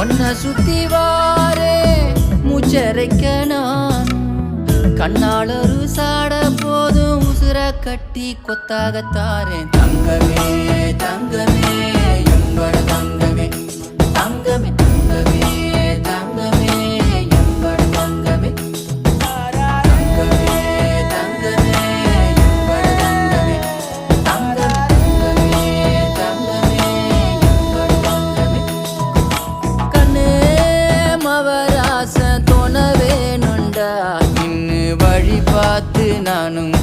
ஒன்ன சுத்தி வாரே மூச்சரைக்க நான் கண்ணால் ஒரு சாட போதும் உசுர கட்டி கொத்தாகத்தாரேன் தங்கமே. வழி பார்த்து நானும்